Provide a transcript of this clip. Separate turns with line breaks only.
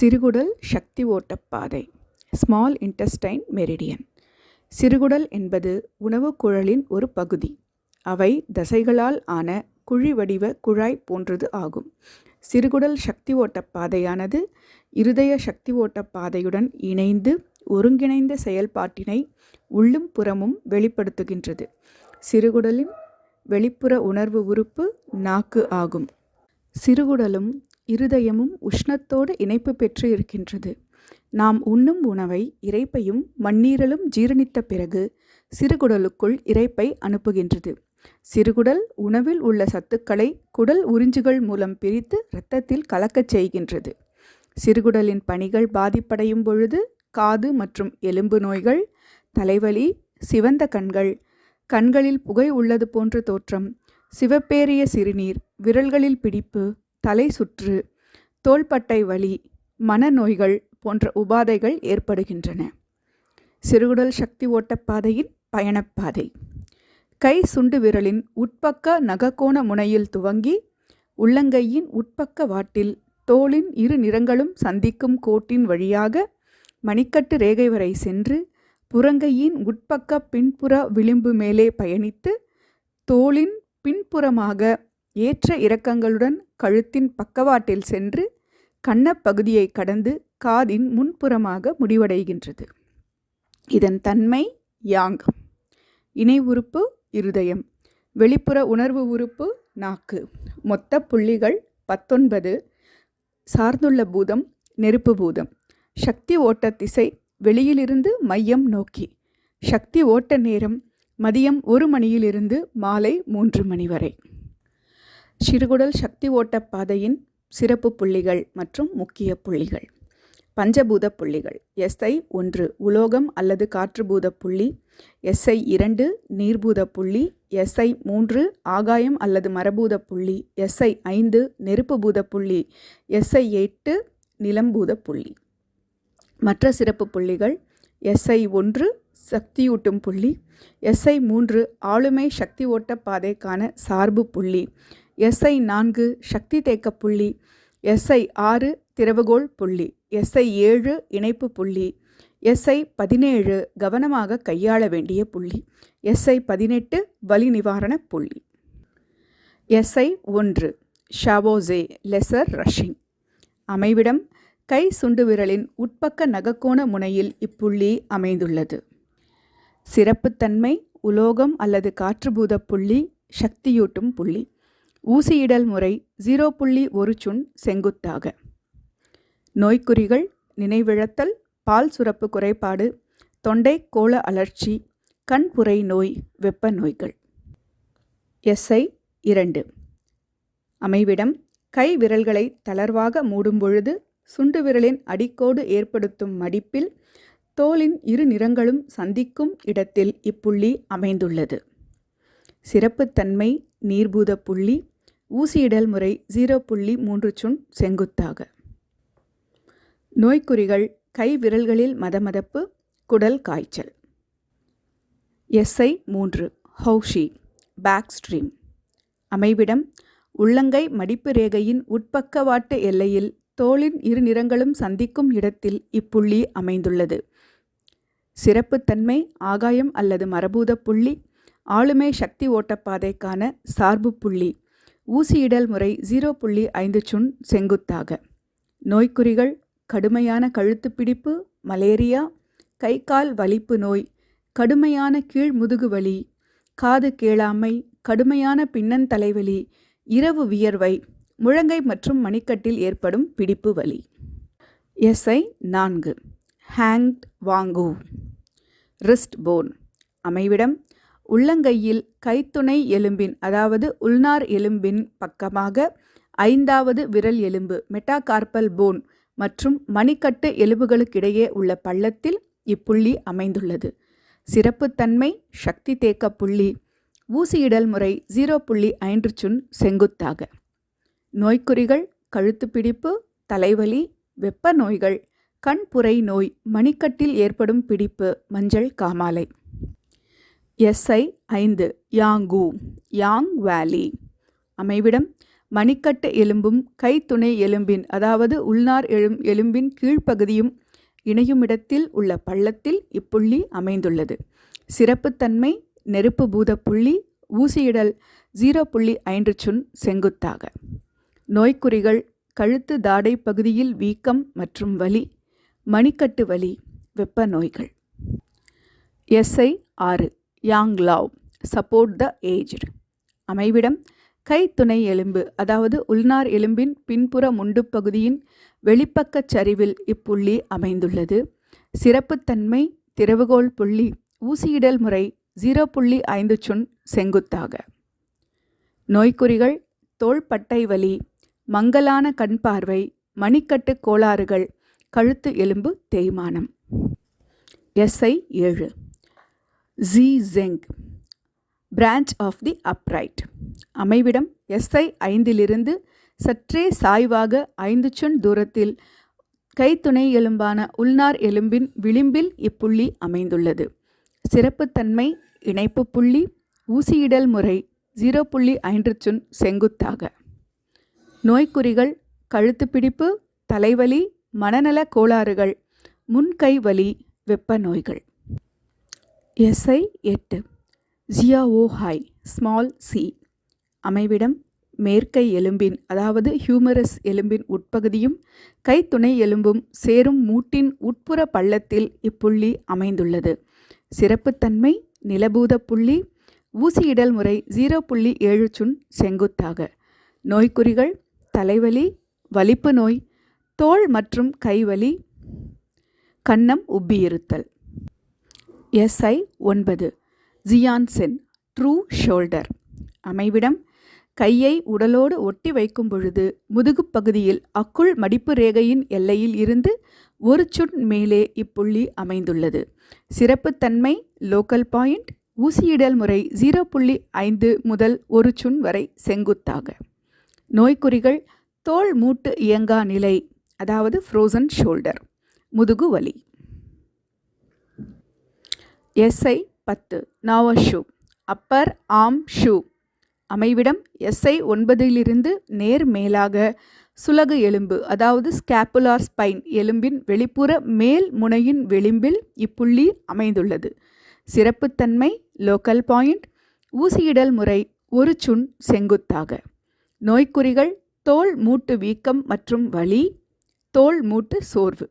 சிறுகுடல் சக்தி ஓட்டப்பாதை ஸ்மால் இன்டெஸ்டைன் மெரிடியன் சிறுகுடல் என்பது உணவுக் குழலின் ஒரு பகுதி. அவை தசைகளால் ஆன குழி வடிவ குழாய் போன்றது ஆகும். சிறுகுடல் சக்தி ஓட்டப் பாதையானது இருதய சக்தி ஓட்டப் பாதையுடன் இணைந்து ஒருங்கிணைந்த செயல்பாட்டினை உள்ளும் புறமும் வெளிப்படுத்துகின்றது. சிறுகுடலின் வெளிப்புற உணர்வு உறுப்பு நாக்கு ஆகும். சிறுகுடலும் இருதயமும் உஷ்ணத்தோடு இணைப்பு பெற்று இருக்கின்றது. நாம் உண்ணும் உணவை இரைப்பையும் மண்ணீரலும் ஜீரணித்த பிறகு சிறுகுடலுக்குள் இரைப்பை அனுப்புகின்றது. சிறுகுடல் உணவில் உள்ள சத்துக்களை குடல் உறிஞ்சுகள் மூலம் பிரித்து இரத்தத்தில் கலக்கச் செய்கின்றது. சிறுகுடலின் பணிகள் பாதிப்படையும் பொழுது காது மற்றும் எலும்பு நோய்கள் தலைவலி சிவந்த கண்கள் கண்களில் புகை உள்ளது போன்ற தோற்றம் சிவப்பேறிய சிறுநீர் விரல்களில் பிடிப்பு தலை சுற்று தோள்பட்டை வலி மனநோய்கள் போன்ற உபாதைகள் ஏற்படுகின்றன. சிறுகுடல் சக்தி ஓட்டப்பாதையின் பயணப்பாதை. கை சுண்டு விரலின் உட்பக்க நகக்கோண முனையில் துவங்கி உள்ளங்கையின் உட்பக்க வாட்டில் தோளின் இரு நிறங்களும் சந்திக்கும் கோட்டின் வழியாக மணிக்கட்டு ரேகை வரை சென்று புறங்கையின் உட்பக்க பின்புற விளிம்பு மேலே பயணித்து தோளின் பின்புறமாக ஏற்ற இறக்கங்களுடன் கழுத்தின் பக்கவாட்டில் சென்று கன்னப்பகுதியை கடந்து காதின் முன்புறமாக முடிவடைகின்றது. இதன் தன்மை யாங் இணை உறுப்பு இருதயம். வெளிப்புற உணர்வு உறுப்பு நாக்கு. மொத்த புள்ளிகள் பத்தொன்பது. சார்ந்துள்ள பூதம் நெருப்பு பூதம். சக்தி ஓட்ட திசை வெளியிலிருந்து மையம் நோக்கி. சக்தி ஓட்ட நேரம் மதியம் ஒரு மணியிலிருந்து மாலை மூன்று மணி வரை. சிறுகுடல் சக்தி ஓட்டப் பாதையின் சிறப்பு புள்ளிகள் மற்றும் முக்கிய புள்ளிகள். பஞ்சபூத புள்ளிகள். எஸ்ஐ ஒன்று உலோகம் அல்லது காற்றுபூத புள்ளி. எஸ்ஐ இரண்டு நீர்பூத புள்ளி. எஸ்ஐ மூன்று ஆகாயம் அல்லது மரபூத புள்ளி. எஸ்ஐ ஐந்து நெருப்பு பூத புள்ளி எஸ்ஐ எட்டு நிலம்பூத புள்ளி. மற்ற சிறப்பு புள்ளிகள். எஸ்ஐ ஒன்று சக்தியூட்டும் புள்ளி. எஸ்ஐ மூன்று ஆளுமை சக்தி ஓட்ட பாதைக்கான சார்பு புள்ளி. எஸ்ஐ நான்கு சக்தி தேக்க புள்ளி எஸ்ஐ ஆறு திறவுகோல் புள்ளி எஸ்ஐ ஏழு இணைப்பு புள்ளி எஸ்ஐ பதினேழு கவனமாக கையாள வேண்டிய புள்ளி எஸ்ஐ பதினெட்டு வலி நிவாரண புள்ளி. எஸ்ஐ ஒன்று ஷாவோசே லெசர் ரஷிங். அமைவிடம் கை சுண்டு விரலின் உட்பக்க நகக்கோண முனையில் இப்புள்ளி அமைந்துள்ளது. சிறப்புத்தன்மை உலோகம் அல்லது காற்றுபூத புள்ளி சக்தியூட்டும் புள்ளி. ஊசியிடல் முறை ஜீரோ புள்ளி ஒரு சுண் செங்குத்தாக. நோய்க்குறிகள் நினைவிழத்தல் பால் சுரப்பு குறைபாடு தொண்டை கோள அழற்சி கண்புரை நோய் வெப்ப நோய்கள். எஸ்ஐ இரண்டு. அமைவிடம் கை விரல்களை தளர்வாக மூடும் பொழுது சுண்டு விரலின் அடிக்கோடு ஏற்படுத்தும் மடிப்பில் தோலின் இரு நிறங்களும் சந்திக்கும் இடத்தில் இப்புள்ளி அமைந்துள்ளது. சிறப்புத்தன்மை நீர்பூத புள்ளி ஊசியிடல் முறை ஜீரோ புள்ளி மூன்று சுண் செங்குத்தாக. நோய்க்குறிகள் கை விரல்களில் மதமதப்பு குடல் காய்ச்சல். எஸ்ஐ மூன்று ஹவுஷி பேக் ஸ்ட்ரீம் அமைவிடம் உள்ளங்கை மடிப்பு ரேகையின் உட்பக்கவாட்டு எல்லையில் தோளின் இரு நிறங்களும் சந்திக்கும் இடத்தில் இப்புள்ளி அமைந்துள்ளது. சிறப்புத்தன்மை ஆகாயம் அல்லது மரபூத புள்ளி ஆளுமை சக்தி ஓட்டப்பாதைக்கான சார்பு புள்ளி. ஊசியிடல் முறை ஜீரோ புள்ளி ஐந்து சுண் செங்குத்தாக. நோய்க்குறிகள் கடுமையான கழுத்து பிடிப்பு மலேரியா கை கால் வலிப்பு நோய் கடுமையான கீழ் முதுகு வலி காது கேளாமை கடுமையான பின்னந்தலைவலி இரவு வியர்வை முழங்கை மற்றும் மணிக்கட்டில் ஏற்படும் பிடிப்பு வலி. எஸ்ஐ நான்கு. ஹேங்ட் வாங்கு. Wrist bone. அமைவிடம் உள்ளங்கையில் கைத்துணை எலும்பின் அதாவது உள்நார் எலும்பின் பக்கமாக ஐந்தாவது விரல் எலும்பு மெட்டாகார்பல் போன் மற்றும் மணிக்கட்டு எலும்புகளுக்கிடையே உள்ள பள்ளத்தில் இப்புள்ளி அமைந்துள்ளது. சிறப்புத்தன்மை சக்தி தேக்க புள்ளி ஊசியிடல் முறை ஜீரோ புள்ளி ஐந்து சுன் செங்குத்தாக. நோய்க்குறிகள் கழுத்து பிடிப்பு தலைவலி வெப்ப நோய்கள் கண்புரை நோய் மணிக்கட்டில் ஏற்படும் பிடிப்பு மஞ்சள் காமாலை. எஸ்ஐ ஐந்து யாங்கு யாங் வேலி. அமைவிடம் மணிக்கட்டு எலும்பும் கைத்துணை எலும்பின் அதாவது உள்நார் எழும் எலும்பின் கீழ்ப்பகுதியும் இணையுமிடத்தில் உள்ள பள்ளத்தில் இப்புள்ளி அமைந்துள்ளது. சிறப்புத்தன்மை நெருப்பு பூத புள்ளி ஊசியிடல் ஜீரோ புள்ளி ஐந்து சுன் செங்குத்தாக. நோய்க்குறிகள் கழுத்து தாடை பகுதியில் வீக்கம் மற்றும் வலி மணிக்கட்டு வலி வெப்ப நோய்கள். எஸ்ஐ ஆறு Yang Lao support the aged அமைவிடம் கை துணை எலும்பு அதாவது உள்நார் எலும்பின் பின்புற முண்டு பகுதியின் வெளிப்பக்கச் சரிவில் இப்புள்ளி அமைந்துள்ளது. சிறப்புத்தன்மை திறவுகோல் புள்ளி ஊசியிடல் முறை ஜீரோ புள்ளி ஐந்து சுன் செங்குத்தாக. நோய்க்குறிகள் தோள்பட்டை வலி மங்கலான கண் பார்வை மணிக்கட்டு கோளாறுகள் கழுத்து எலும்பு தேய்மானம். எஸ்ஐ ஏழு. Zhi Zheng branch of the upright அமைவிடம் எஸ்ஐ ஐந்திலிருந்து சற்றே சாய்வாக ஐந்து சுன் தூரத்தில் கைத்துணை எலும்பான உள்நார் எலும்பின் விளிம்பில் இப்புள்ளி அமைந்துள்ளது. சிறப்புத்தன்மை இணைப்பு புள்ளி ஊசியிடல் முறை ஜீரோ புள்ளி ஐந்து சுன் செங்குத்தாக. நோய்க்குறிகள் கழுத்து பிடிப்பு தலைவலி மனநல கோளாறுகள் முன்கை வலி வெப்ப நோய்கள். எஸ்ஐ எட்டு. Xiao Hai small sea. அமைவிடம் மேற்கை எலும்பின் அதாவது ஹியூமரஸ் எலும்பின் உட்பகுதியும் கைத்துணை எலும்பும் சேரும் மூட்டின் உட்புற பள்ளத்தில் இப்புள்ளி அமைந்துள்ளது. சிறப்புத்தன்மை நிலபூத புள்ளி ஊசியிடல் முறை ஜீரோ புள்ளி ஏழு சுன் செங்குத்தாக. நோய்க்குறிகள் தலைவலி வலிப்பு நோய் தோள் மற்றும் கைவலி கன்னம் உப்பியிருத்தல். எஸ்ஐ ஒன்பது. Jianzhen true shoulder. அமைவிடம் கையை உடலோடு ஒட்டி வைக்கும் பொழுது முதுகுப் பகுதியில் அக்குள் மடிப்பு ரேகையின் எல்லையில் இருந்து ஒரு சுட் மேலே இப்புள்ளி அமைந்துள்ளது. சிறப்புத்தன்மை லோக்கல் பாயிண்ட் ஊசியிடல் முறை ஜீரோ புள்ளி ஐந்து முதல் ஒரு சுன் வரை செங்குத்தாக. நோய்க்குறிகள் தோல் மூட்டு இயங்கா நிலை அதாவது ஃப்ரோசன் ஷோல்டர் முதுகு வலி. எஸ்ஐ பத்து. நாவா ஷூ. அப்பர் ஆம் ஷூ. அமைவிடம் எஸ்ஐ ஒன்பதிலிருந்து நேர் மேலாக சுலகு எலும்பு அதாவது ஸ்கேப்புலார் ஸ்பைன் எலும்பின் வெளிப்புற மேல் முனையின் விளிம்பில் இப்புள்ளி அமைந்துள்ளது. சிறப்புத்தன்மை லோக்கல் பாயிண்ட் ஊசியிடல் முறை ஒரு சுண் செங்குத்தாக. நோய்க்குறிகள் தோல் மூட்டு வீக்கம் மற்றும் வலி தோல் மூட்டு சோர்வு.